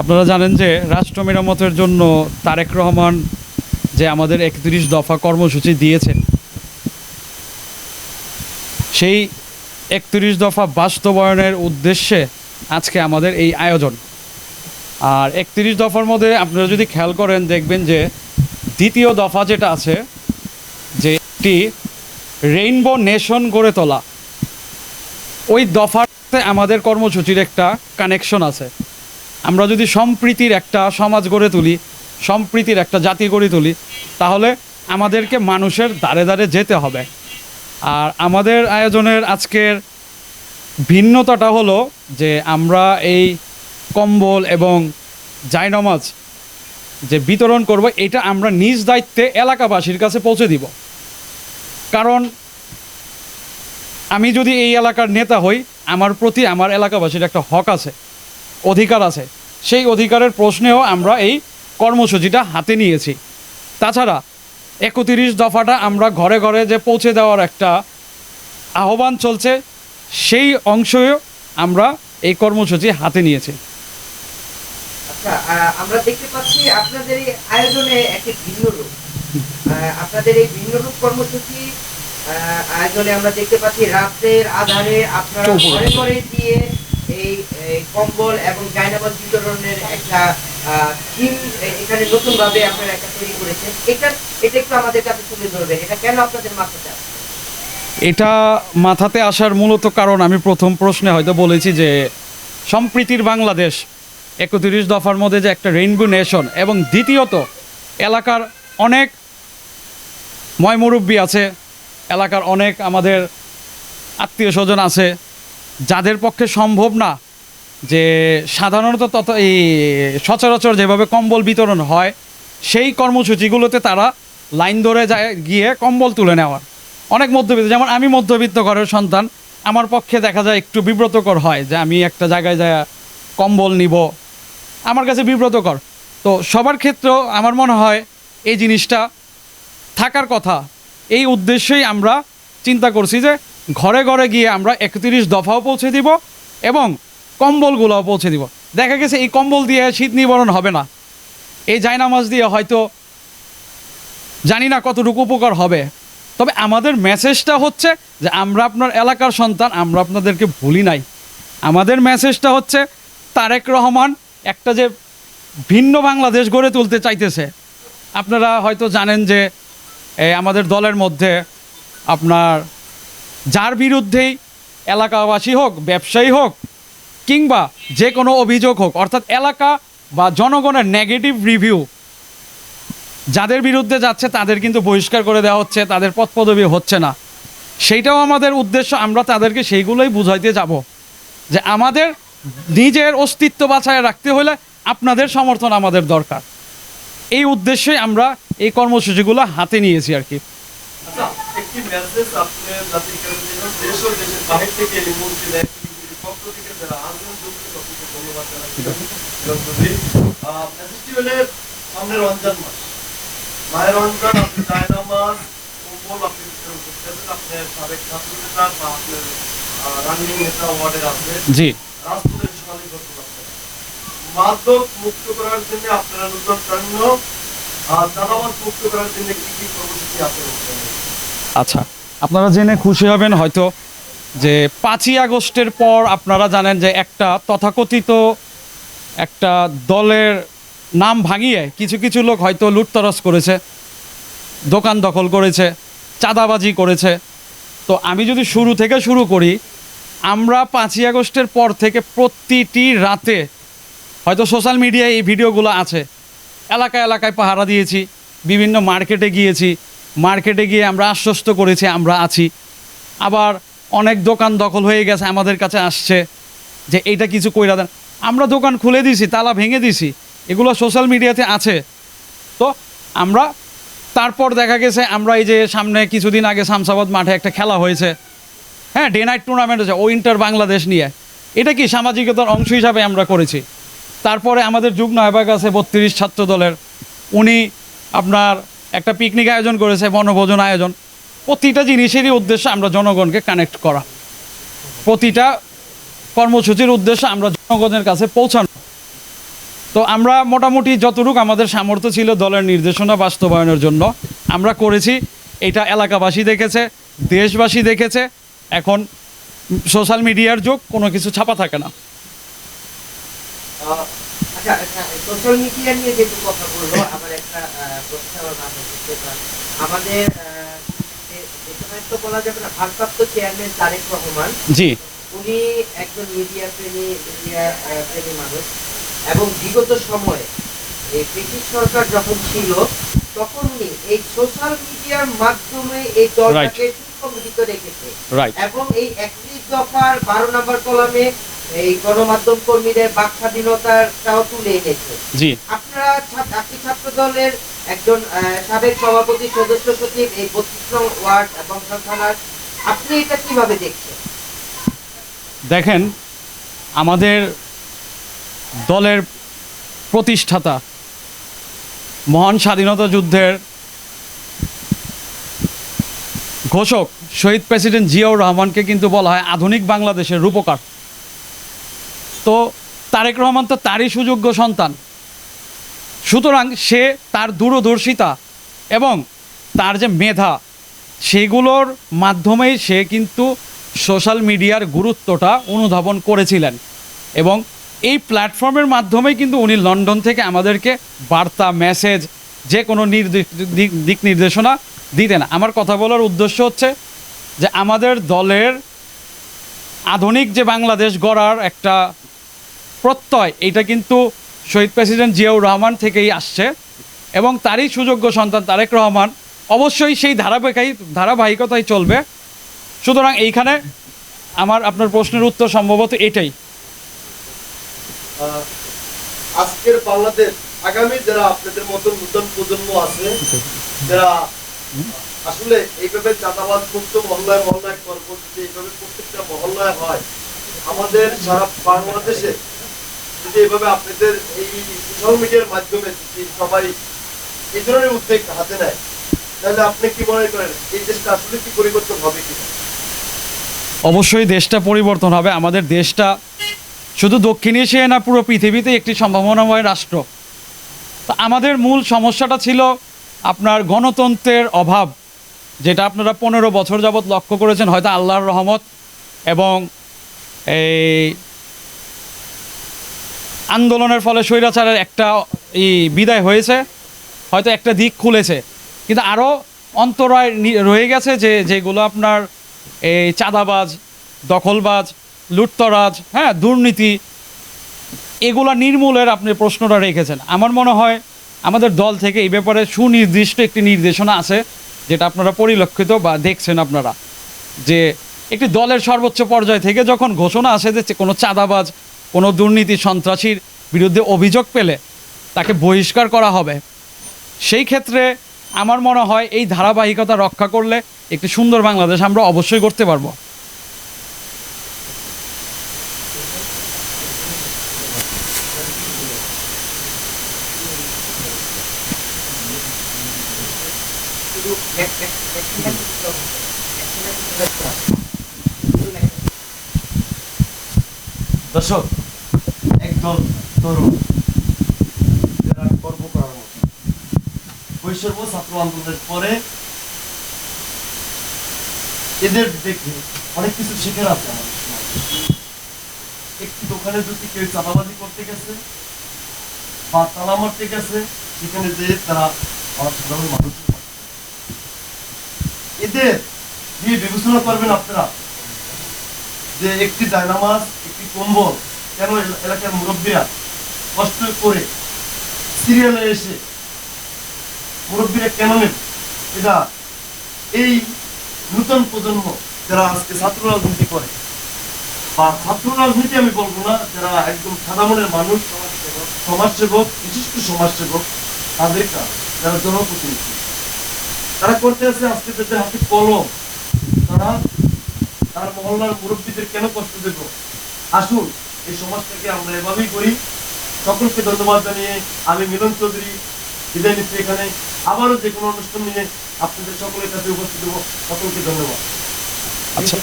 আপনারা জানেন যে রাষ্ট্র মেরামতের জন্য তারেক রহমান যে আমাদের একত্রিশ দফা কর্মসূচি দিয়েছেন, সেই একত্রিশ দফা বাস্তবায়নের উদ্দেশ্যে আজকে আমাদের এই আয়োজন। আর একত্রিশ দফার মধ্যে আপনারা যদি খেয়াল করেন, দেখবেন যে দ্বিতীয় দফা যেটা আছে, যে একটি রেইনবো নেশন গড়ে তোলা, ওই দফাতে আমাদের কর্মসূচির একটা কানেকশন আছে। আমরা যদি সম্প্রীতির একটা সমাজ গড়ে তুলি, সম্প্রীতির একটা জাতি গড়ে তুলি, তাহলে আমাদেরকে মানুষের দ্বারে দ্বারে যেতে হবে। আর আমাদের আয়োজনের আজকের ভিন্নতাটা হলো যে আমরা এই কম্বল এবং জায়নমাজ যে বিতরণ করব, এটা আমরা নিজ দায়িত্বে এলাকাবাসীর কাছে পৌঁছে দিব। কারণ আমি যদি এই এলাকার নেতা হই আমার প্রতি আমার এলাকাবাসীর একটা হক আছে, অধিকার আছে। সেই অধিকারের প্রশ্নেও আমরা এই কর্মসূচিটা হাতে নিয়েছি। তাছাড়া একত্রিশ দফাটা আমরা ঘরে ঘরে যে পৌঁছে দেওয়ার একটা আহ্বান চলছে, সেই অংশেও আমরা এই কর্মসূচি হাতে নিয়েছি। আচ্ছা আমরা দেখতে পাচ্ছি আপনাদের এই আয়োজনে একটি ভিন্ন রূপ। আপনাদের এই ভিন্ন রূপ কর্মসূচি আয়োজনে আমরা দেখতে পাচ্ছি রাতের আধারে আপনারা ঘরে ঘরে গিয়ে এই কম্বল এবং বিতরণের একটা থিম এখানে নতুন ভাবে আপনারা একটা তৈরি করেছেন। এটা এটা একটু আমাদের কাছে তুলে ধরবেন। এটা কেন আপনাদের মাথাতে এটা মাথাতে আসার মূলত কারণ আমি প্রথম প্রশ্নে হয়তো বলেছি যে সম্প্রীতির বাংলাদেশ একত্রিশ দফার মধ্যে যে একটা রেইনবো নেশন এবং দ্বিতীয়ত এলাকার অনেক ময়মুরব্বী আছে এলাকার অনেক আমাদের আত্মীয় স্বজন আছে, যাদের পক্ষে সম্ভব না যে সাধারণত তত এই সচরাচর যেভাবে কম্বল বিতরণ হয়, সেই কর্মসূচিগুলোতে তারা লাইন ধরে যায়, গিয়ে কম্বল তুলে নেওয়ার। অনেক মধ্যবিত্ত, যেমন আমি মধ্যবিত্ত ঘরের সন্তান, আমার পক্ষে দেখা যায় একটু বিব্রতকর হয় যে আমি একটা জায়গায় যায় কম্বল নিব। আমার কাছে বিব্রতকর। তো সবার ক্ষেত্রেও আমার মনে হয় এই জিনিসটা থাকার কথা। এই উদ্দেশ্যেই আমরা চিন্তা করছি যে ঘরে ঘরে গিয়ে আমরা একত্রিশ দফাও পৌঁছে দিব এবং কম্বলগুলোও পৌঁছে দিব। দেখা গেছে এই কম্বল দিয়ে শীত নিবারণ হবে না। এই জায়নামাজ দিয়ে হয়তো জানি না কতটুকু উপকার হবে। তবে আমাদের মেসেজটা হচ্ছে যে আমরা আপনার এলাকার সন্তান, আমরা আপনাদেরকে ভুলি নাই। আমাদের মেসেজটা হচ্ছে তারেক রহমান একটা যে ভিন্ন বাংলাদেশ গড়ে তুলতে চাইতেছে। আপনারা হয়তো জানেন যে আমাদের দলের মধ্যে আপনার, যার বিরুদ্ধেই এলাকাবাসী হোক, ব্যবসায়ী হোক, কিংবা যে কোনো অভিযোগ হোক, অর্থাৎ এলাকা বা জনগণের নেগেটিভ রিভিউ যাদের বিরুদ্ধে যাচ্ছে তাদের কিন্তু বহিষ্কার করে দেওয়া হচ্ছে, তাদের পদ পদবি হচ্ছে না। সেইটাও আমাদের উদ্দেশ্য, আমরা তাদেরকে সেইগুলোই বুঝাইতে যাব যে আমাদের নিজের অস্তিত্ব বাঁচায় রাখতে হলে আপনাদের সমর্থন আমাদের দরকার। এই উদ্দেশ্যে আমরা এই কর্মসূচিগুলো হাতে নিয়েছি আর কি। আচ্ছা জি। মাদক মুক্ত করার জন্য আপনারা নতুন আচ্ছা আপনারা জেনে খুশি হবেন হয়তো যে পাঁচই আগস্টের পর আপনারা জানেন যে একটা তথাকথিত একটা দলের নাম ভাঙিয়ে কিছু কিছু লোক হয়তো লুটতরস করেছে, দোকান দখল করেছে, চাঁদাবাজি করেছে। তো আমি যদি শুরু থেকে শুরু করি, আমরা পাঁচই আগস্টের পর থেকে প্রতিটি রাতে হয়তো সোশ্যাল মিডিয়ায় এই ভিডিওগুলো আছে। এলাকা এলাকায় পাহারা দিয়েছি, বিভিন্ন মার্কেটে গিয়েছি, মার্কেটে গিয়ে আমরা আশ্বস্ত করেছি আমরা আছি। আবার অনেক দোকান দখল হয়ে গেছে, আমাদের কাছে আসছে যে এইটা কিছু কইরা দেন। আমরা দোকান খুলে দিছি, তালা ভেঙে দিছি, এগুলো সোশ্যাল মিডিয়াতে আছে। তো আমরা তারপর দেখা গেছে, আমরা এই যে সামনে কিছুদিন আগে শামসাবাদ মাঠে একটা খেলা হয়েছে। হ্যাঁ ডে নাইট টুর্নামেন্ট হয়েছে ও ইন্টার বাংলাদেশ নিয়ে। এটা কি সামাজিকতার অংশ হিসাবে আমরা করেছি? তারপরে আমাদের যুগ্ম আহ্বায়ক আছে বত্রিশ ছাত্র দলের। উনি আপনার একটা পিকনিক আয়োজন করেছে, বনভোজন আয়োজন। প্রতিটা জিনিসেরই উদ্দেশ্য আমরা জনগণকে কানেক্ট করা। প্রতিটা কর্মসূচির উদ্দেশ্য আমরা জনগণের কাছে পৌঁছানো। তো আমরা মোটামুটি যতটুকু আমাদের সামর্থ্য ছিল দলের নির্দেশনা বাস্তবায়নের জন্য, আমরা করেছি। এটা এলাকাবাসী দেখেছে, দেশবাসী দেখেছে। এখন সোশ্যাল মিডিয়ার যুগ, কোনো কিছু ছাপা থাকে না। আচ্ছা আচ্ছা সোশ্যাল মিডিয়া নিয়ে যেহেতু কথা বলল আমার একটা প্রশ্ন আমার মাথায় আমাদের তো বলা যাবে না ভারপ্রাপ্ত চেয়ারম্যান তারেক রহমান জি। উনি একজন মিডিয়া প্রেমী মিডিয়া প্রেমী মানুষ। এবং বিগত সময়ে এই ব্রিটিশ সরকার যখন ছিল তখন উনি এই সোশ্যাল মিডিয়ার মাধ্যমে এই দলটাকে সুসংগঠিত রেখেছে। এবং এই একত্রিশ দফার বারো নম্বর কলামে এই গণমাধ্যম কর্মীদের বাক স্বাধীনতাটাও তুলে এনেছে। জি। আপনারা আপনি ছাত্র দলের একজন সাবেক সভাপতি সদস্য সচিব এই বত্রিশ ওয়ার্ড এবং থানার আপনি এটা কীভাবে দেখছেন? দেখেন আমাদের দলের প্রতিষ্ঠাতা মহান স্বাধীনতা যুদ্ধের ঘোষক শহীদ প্রেসিডেন্ট জিয়াউর রহমানকে কিন্তু বলা হয় আধুনিক বাংলাদেশের রূপকার। তো তারেক রহমান তো তারই সুযোগ্য সন্তান। সুতরাং সে তার দূরদর্শিতা এবং তার যে মেধা, সেগুলোর মাধ্যমেই সে কিন্তু সোশ্যাল মিডিয়ার গুরুত্বটা অনুধাবন করেছিলেন এবং এই প্ল্যাটফর্মের মাধ্যমেই কিন্তু উনি লন্ডন থেকে আমাদেরকে বার্তা, মেসেজ, যে কোনো দিক নির্দেশনা দিতেন। আমার কথা বলার উদ্দেশ্য হচ্ছে যে আমাদের দলের আধুনিক যে বাংলাদেশ গড়ার একটা প্রত্যয়, এটা কিন্তু শহীদ প্রেসিডেন্ট জিয়াউর রহমান থেকেই আসছে। এবং তারই সুযোগ্য সন্তান তারেক রহমান, অবশ্যই সেই ধারাবাহিক ধারাবাহিকতাই চলবে। সুতরাং এইখানে আমার আপনার প্রশ্নের উত্তর সম্ভবত এটাই। আজকের বাংলাদেশ, আগামী যারা আপনাদের মতো নতুন প্রজন্ম আছে, যারা আসলে এইভাবে চাঁদাবাদ মুক্ত মহল্লায় মহল্লায় কর্মসূচি, এইভাবে প্রত্যেকটা মহল্লায় হয়, আমাদের সারা বাংলাদেশে যদি এইভাবে আপনাদের এই সোশ্যাল মিডিয়ার মাধ্যমে সবাই এই ধরনের উদ্যোগ হাতে নেয়, তাহলে আপনি কি মনে করেন এই দেশটা আসলে কি পরিবর্তন হবে কিনা? অবশ্যই দেশটা পরিবর্তন হবে। আমাদের দেশটা শুধু দক্ষিণ এশিয়ায় না, পুরো পৃথিবীতে একটি সম্ভাবনাময় রাষ্ট্র। তো আমাদের মূল সমস্যাটা ছিল আপনার গণতন্ত্রের অভাব, যেটা আপনারা পনেরো বছর যাবৎ লক্ষ্য করেছেন, হয়তো আল্লাহর রহমত এবং এই আন্দোলনের ফলে স্বৈরাচারের একটা এই বিদায় হয়েছে, হয়তো একটা দিক খুলেছে। কিন্তু আরও অন্তরায় রয়ে গেছে যে, যেগুলো আপনার এই চাঁদাবাজ, দখলবাজ, লুটতরাজ হ্যাঁ দুর্নীতি, এগুলা নির্মূলের আপনি প্রশ্নটা রেখেছেন। আমার মনে হয় আমাদের দল থেকে এই ব্যাপারে সুনির্দিষ্ট একটি নির্দেশনা আছে, যেটা আপনারা পরিলক্ষিত বা দেখছেন আপনারা। যে, একটি দলের সর্বোচ্চ পর্যায় থেকে যখন ঘোষণা আসে যে, কোনো চাঁদাবাজ কোনো দুর্নীতি সন্ত্রাসীর বিরুদ্ধে অভিযোগ পেলে তাকে বহিষ্কার করা হবে। সেই ক্ষেত্রে আমার মনে হয় এই ধারাবাহিকতা রক্ষা করলে একটি সুন্দর বাংলাদেশ আমরা অবশ্যই করতে পারব। শুধু এক- দর্শক, একদল তরুণ যারা গর্ব করার মতো। ছাত্র আন্দোলনের পরে এদের দেখে অনেক কিছু শেখার আছে আমাদের একটি দোকানে যদি কেউ চাঁদাবাজি করতে গেছে বা তালা মারতে গেছে, সেখানে যে তারা সাধারণ মানুষ এদের দিয়ে বিবেচনা করবেন আপনারা যে একটি ডায়নামাস একটি কম্বল, কেন এলা- এলাকার মুরব্বীরা কষ্ট করে সিরিয়ালে এসে মুরব্বীরা কেন নেবে এটা এই নূতন প্রজন্ম যারা আজকে ছাত্র রাজনীতি করে, বা ছাত্র রাজনীতি আমি বলব না, যারা একদম মনের মানুষ, সমাজসেবক, বিশিষ্ট সমাজসেবক তাদের কাজ যারা জনপ্রতিনিধি, তারা করতে আছে আজকে তাদের হাতে কলম, তারা তার মহল্লার মুরব্বীদের কেন কষ্ট দেব? আসুন, এই সমাজটাকে আমরা এভাবেই করি। সকলকে ধন্যবাদ জানিয়ে আমি মিলন চৌধুরী বিদায় নিচ্ছি এখানে। আবারও যে কোনো অনুষ্ঠান নিয়ে আপনাদের সকলের কাছে উপস্থিত হব। সকলকে ধন্যবাদ। আচ্ছা।